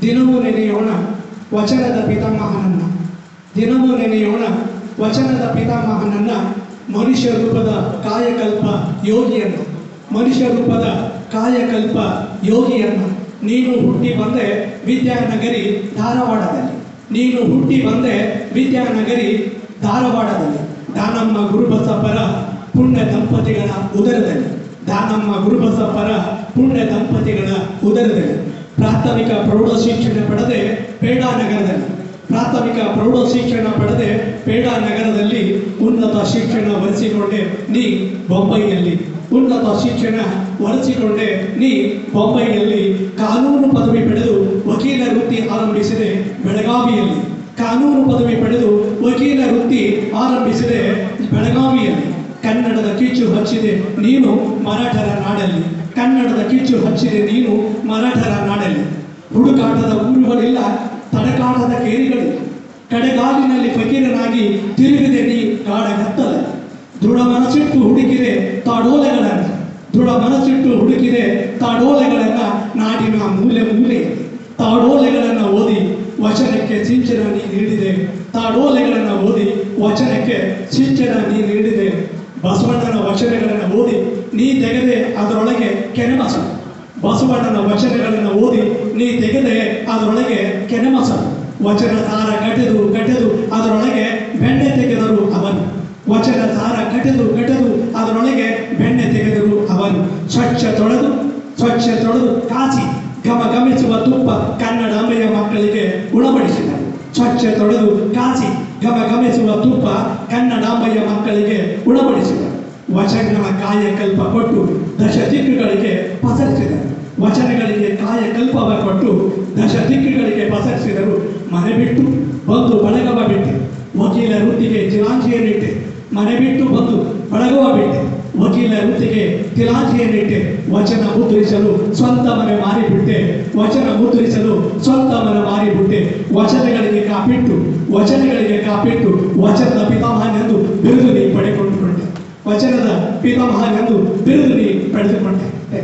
ದಿನವೂ ನೆನೆಯೋಣ, ವಚನದ ಪಿತಾಮಹನನ್ನ. ದಿನವೂ ನೆನೆಯೋಣ, ವಚನದ ಪಿತಾಮಹನನ್ನ, ಮನುಷ್ಯ ರೂಪದ ಕಾಯಕಲ್ಪ ಯೋಗಿಯನ್ನ. ಮನುಷ್ಯ ರೂಪದ ಕಾಯಕಲ್ಪ ಯೋಗಿಯನ್ನ. ನೀನು ಹುಟ್ಟಿ ಬಂದೆ ವಿದ್ಯಾನಗರಿ ಧಾರವಾಡದಲ್ಲಿ. ನೀನು ಹುಟ್ಟಿ ಬಂದೆ ವಿದ್ಯಾನಗರಿ ಧಾರವಾಡದಲ್ಲಿ. ದಾನಮ್ಮ ಗುರುಬಸಪ್ಪರ ಪುಣ್ಯ ದಂಪತಿಗಳ ಉದರದಲ್ಲಿ. ದಾನಮ್ಮ ಗುರುಬಸಪ್ಪರ ಪುಣ್ಯ ದಂಪತಿಗಳ ಉದರದಲ್ಲಿ. ಪ್ರಾಥಮಿಕ ಪ್ರೌಢ ಶಿಕ್ಷಣ ಪಡೆದೆ ಪೇಡಾನಗರದಲ್ಲಿ ಪ್ರಾಥಮಿಕ ಪ್ರೌಢ ಶಿಕ್ಷಣ ಪಡೆದೆ ಪೇಡಾನಗರದಲ್ಲಿ ಉನ್ನತ ಶಿಕ್ಷಣ ವರಿಸಿಕೊಂಡೆ ನೀ ಬೊಂಬೈಯಲ್ಲಿ. ಉನ್ನತ ಶಿಕ್ಷಣ ಒರೆಸಿಕೊಂಡೆ ನೀ ಬೊಂಬೈಯಲ್ಲಿ. ಕಾನೂನು ಪದವಿ ಪಡೆದು ವಕೀಲ ವೃತ್ತಿ ಆರಂಭಿಸಿದೆ ಬೆಳಗಾವಿಯಲ್ಲಿ. ಕಾನೂನು ಪದವಿ ಪಡೆದು ವಕೀಲ ವೃತ್ತಿ ಆರಂಭಿಸಿದೆ ಬೆಳಗಾವಿಯಲ್ಲಿ. ಕನ್ನಡದ ಕಿಚ್ಚು ಹಚ್ಚಿದೆ ನೀನು ಮರಾಠರ ನಾಡಲ್ಲಿ, ಕನ್ನಡದ ಕಿಚ್ಚು ಹಚ್ಚಿದೆ ನೀನು ಮರಾಠರ ನಾಡಲ್ಲಿ. ಹುಡುಕಾಟದ ಊರುಗಳಿಲ್ಲ ತಡಕಾಟದ ಕೇರಿಗಳು. ಕಡೆಗಾಲಿನಲ್ಲಿ ಫಕೀರನಾಗಿ ತಿರುಗಿದೆ ನೀ ಕಾಡಗತ್ತಲೆ ದೃಢ ಮನಸ್ಸಿಟ್ಟು ಹುಡುಕಿದೆ ತಾಡೋಲೆಗಳನ್ನು. ದೃಢ ಮನಸ್ಸಿಟ್ಟು ಹುಡುಕಿದೆ ತಾಡೋಲೆಗಳನ್ನ ನಾಡಿನ ಮೂಲೆ ಮೂಲೆ. ತಾಡೋಲೆಗಳನ್ನು ಓದಿ ವಚನಕ್ಕೆ ಸಿಂಚನ ನೀ ನೀಡಿದೆ. ತಾಡೋಲೆಗಳನ್ನ ಓದಿ ವಚನಕ್ಕೆ ಸಿಂಚನ ನೀ ನೀಡಿದೆ. ಬಸವಣ್ಣನ ವಚನಗಳನ್ನು ಓದಿ ನೀ ತೆಗೆದೆ ಅದರೊಳಗೆ ಕೆನೆಮಸ. ಬಸವಣ್ಣನ ವಚನಗಳನ್ನು ಓದಿ ನೀ ತೆಗೆದೆ ಅದರೊಳಗೆ ಕೆನೆಮಸ. ವಚನ ಸಾರ ಕಟೆದು ಕಟೆದು ಅದರೊಳಗೆ ಬೆಣ್ಣೆ ತೆಗೆದರು ಅವನು. ವಚನ ಸಾರ ಕಟೆದು ಕಟೆದು ಅದರೊಳಗೆ ಬೆಣ್ಣೆ ತೆಗೆದರು ಅವನು. ಸ್ವಚ್ಛ ತೊಳೆದು ಸ್ವಚ್ಛ ತೊಳೆದು ಕಾಸಿ ಗಮ ಗಮಿಸುವ ತುಪ್ಪ ಕನ್ನಡಾಂಬೆಯ ಮಕ್ಕಳಿಗೆ ಉಣಬಡಿಸಿದರು ಸ್ವಚ್ಛ ತೊಳೆದು ಕಾಸಿ ಘಮ ಗಮಿಸುವ ತುಪ್ಪ ಕನ್ನಡಾಂಬಯ್ಯ ಮಕ್ಕಳಿಗೆ ಉಣಬಡಿಸಿದರು ವಚನಗಳ ಕಾಯಕಲ್ಪ ಕೊಟ್ಟು ದಶ ದಿಕ್ಕುಗಳಿಗೆ ಪಸರಿಸಿದರು ವಚನಗಳಿಗೆ ಕಾಯಕಲ್ಪವ ಕೊಟ್ಟು ದಶ ದಿಕ್ಕುಗಳಿಗೆ ಪಸರಿಸಿದರು. ಮನೆ ಬಿಟ್ಟು ಬಂದು ಬಳಗವ ಬಿಟ್ಟೆ. ವಕೀಲ ವೃತ್ತಿಗೆ ಚಿರಾಂಜಿಯನ್ನಿಟ್ಟೆ ಮನೆ ಬಿಟ್ಟು ಬಂದು ಬಳಗವ ಬಿಟ್ಟೆ. ವಕೀಲ ವೃತ್ತಿಗೆ ತಿಲಾಂಜಿಯನ್ನಿಟ್ಟೆ ವಚನ ಮುದ್ರಿಸಲು ಸ್ವಂತ ಮನೆ ಮಾರಿಬಿಟ್ಟೆ. ವಚನ ಮುದ್ರಿಸಲು ಸ್ವಂತ ಮನೆ ಮಾರಿಬಿಟ್ಟೆ. ವಚನಗಳಿಗೆ ಕಾಪಿಟ್ಟು, ವಚನಗಳಿಗೆ ವಚನದ ಪಿತಾಮಹ ಎಂದು ಬಿರುದು ಪಡೆದುಕೊಂಡೆ